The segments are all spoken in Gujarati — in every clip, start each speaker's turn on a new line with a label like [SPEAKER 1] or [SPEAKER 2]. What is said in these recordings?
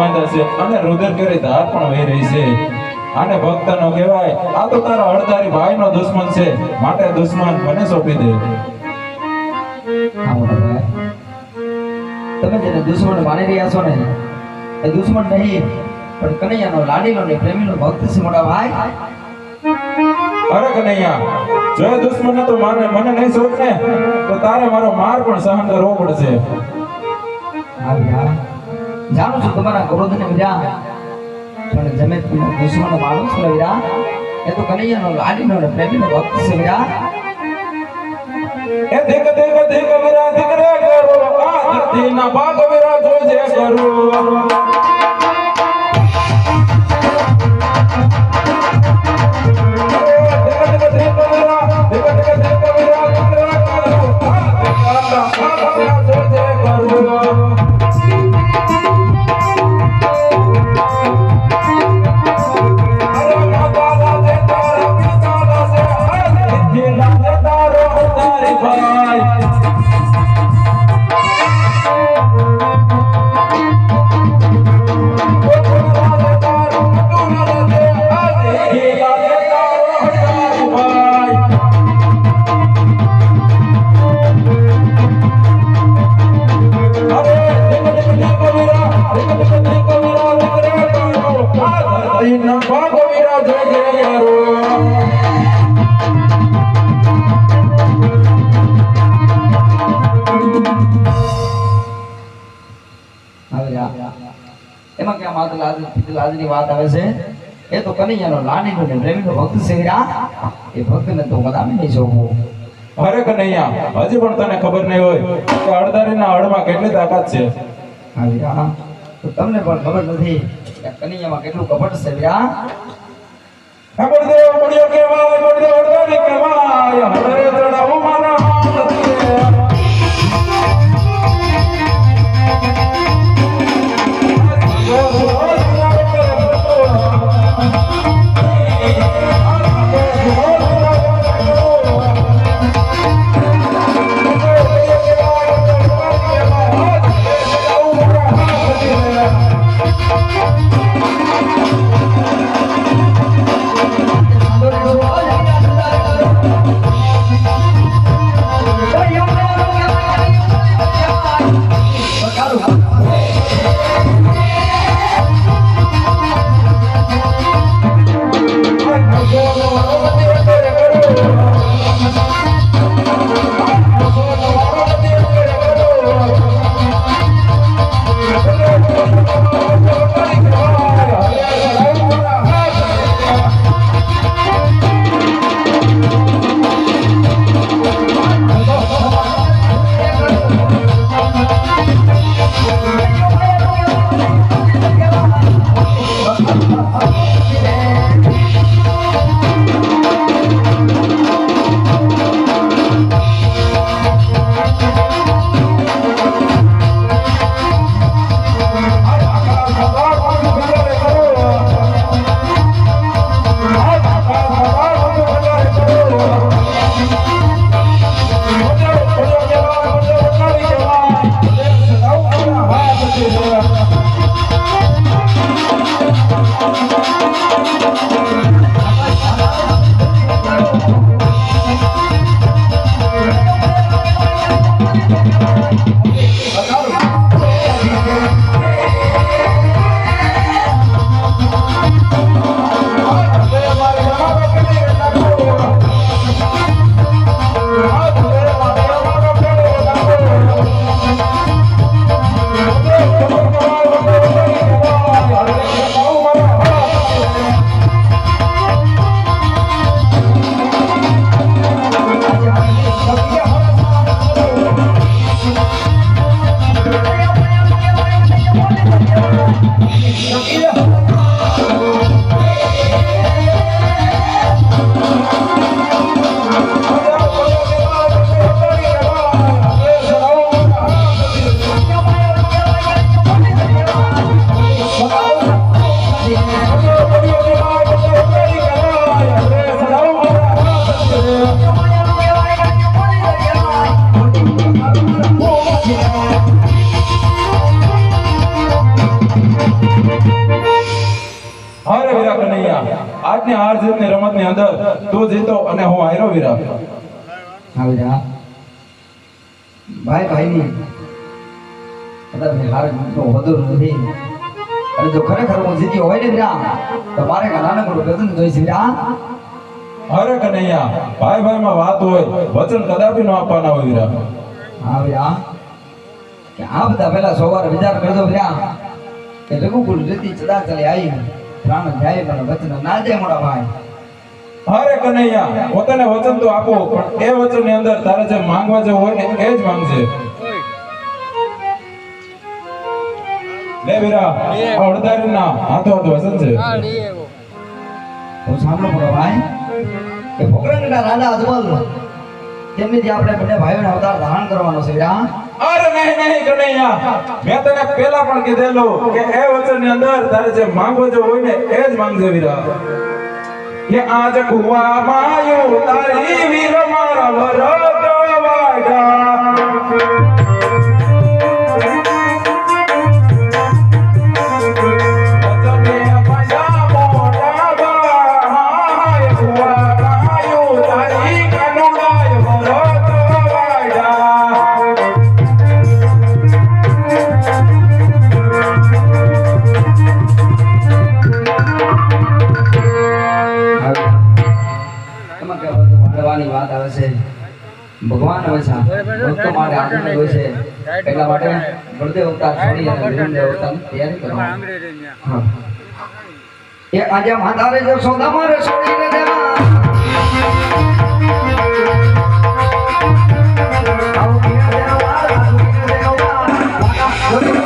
[SPEAKER 1] બાંધ્યા છે. અને રુદન કરી ધાર પણ વહી રહી છે. આને ભક્તનો કહેવાય આ તો તારા અડધારી ભાઈનો દુશ્મન છે. માટે દુશ્મન મને સોંપી દે.
[SPEAKER 2] તમે જેને દુશ્મન માની રહ્યા છો ને એ દુશ્મન નહીં પણ કનૈયાનો લાડીનો ને પ્રેમીનો ભક્ત છે મોટા ભાઈ.
[SPEAKER 1] અરે કનૈયા જો દુશ્મન તો માને મને નહીં સોંપ ને તો તારે મારો માર પણ સહન કરવો પડશે.
[SPEAKER 2] વીરા જાણું છું તમારા ક્રોધને વીરા પણ જમે દુશ્મન માનો છો ને વીરા. એ તો કનૈયાનો લાડીનો ને પ્રેમીનો ભક્ત છે વીરા.
[SPEAKER 1] એ દેખ દેખ દેખ, વીરા દીકરા કરો આ ધરતીના ભાગ વીરા જોજે કરું
[SPEAKER 2] એમાં ક્યાં માત્ર લાજ લાજની વાત આવે છે? એ તો કનૈયાનો લાડીનો ને પ્રેમીનો ભક્ત વીરા એ ભક્તને તો બદામી નહીં જોવું
[SPEAKER 1] અરે કનૈયા હજી પણ તને ખબર નહીં હોય કે અડધારીના અડમાં કેટલી તાકાત છે?
[SPEAKER 2] હા તો તમને પણ ખબર નથી કે કનૈયામાં કેટલું કપટ છે વીરા
[SPEAKER 1] ખબર દેવ પડ્યો કેવાય પડ્યો અડધારી કેવાય હરે કનૈયા આજની હાર જીતની રમતની અંદર તું જીતો અને હું હાર્યો વીરા
[SPEAKER 2] ભાઈ ભાઈની કદાચ હાર જીતનો વધુ નથી. અને જો ખરેખર હું જીત્યો હોય ને વીરા તો મારે કાંઈ નાનકડું વચન જોઈશે વીરા
[SPEAKER 1] અરે કનૈયા ભાઈ માં વાત હોય વચન કદાપી ન આપવાના હોય વીરા
[SPEAKER 2] હા વીરા કે આ બધા પેલા સવારે વિચાર કરજો વીરા કે રઘુકુળ રીતિ ચડા ચાલી આવી પ્રાણ જાય પણ વચન ના જાય મોડા ભાઈ.
[SPEAKER 1] અરે કનૈયા પોતાને વચન તો આપો પણ એ વચનની અંદર તારે જે માંગવા જવું હોય ને એ જ માંગજે. લે વીરા અડધારી ના હાથો હાથ વચન છે.
[SPEAKER 2] હું સાંભળો મોટા ભાઈ કે પોકરણના રાજા અજમલ તેમની જે આપણે બંને ભાઈઓને અવતાર ધારણ કરવાનો છે વીરા
[SPEAKER 1] અરે નહીં નહીં કનૈયા મેં તને પહેલા પણ કીધેલું કે એ વચનની અંદર તારે જે માંગો જે હોય ને, એ જ માંગજે વીરા. કે આજ કુવા માયું તારી વીર મારા વરદ વાડા
[SPEAKER 2] ભગવાન હોય છે. ભક્તો માટે આનંદ હોય છે એટલા માટે બળદેવ અવતાર છોડી અને વિરમદેવ અવતારની તૈયારી કરો એ આજે માતારે જો સોદા મારે છોડીને દેવા. આવું દેવા, દેવા,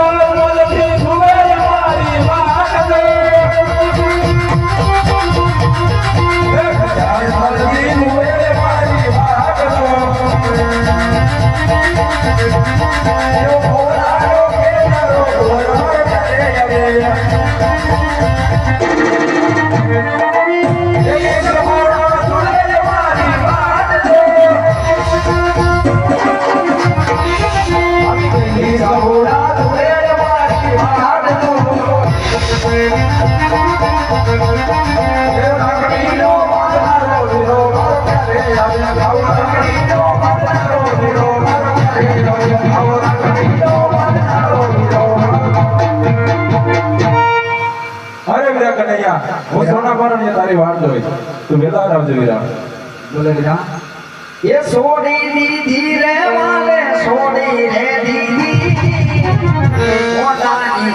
[SPEAKER 3] વીરા.
[SPEAKER 1] હું સોના પારણ તારી વાત જોઈશ તું વેલા આવજો વીરા.
[SPEAKER 2] બોલે વીરા. એ સોડી દીધી રે વાલે સોડી રે દીધી પોતાની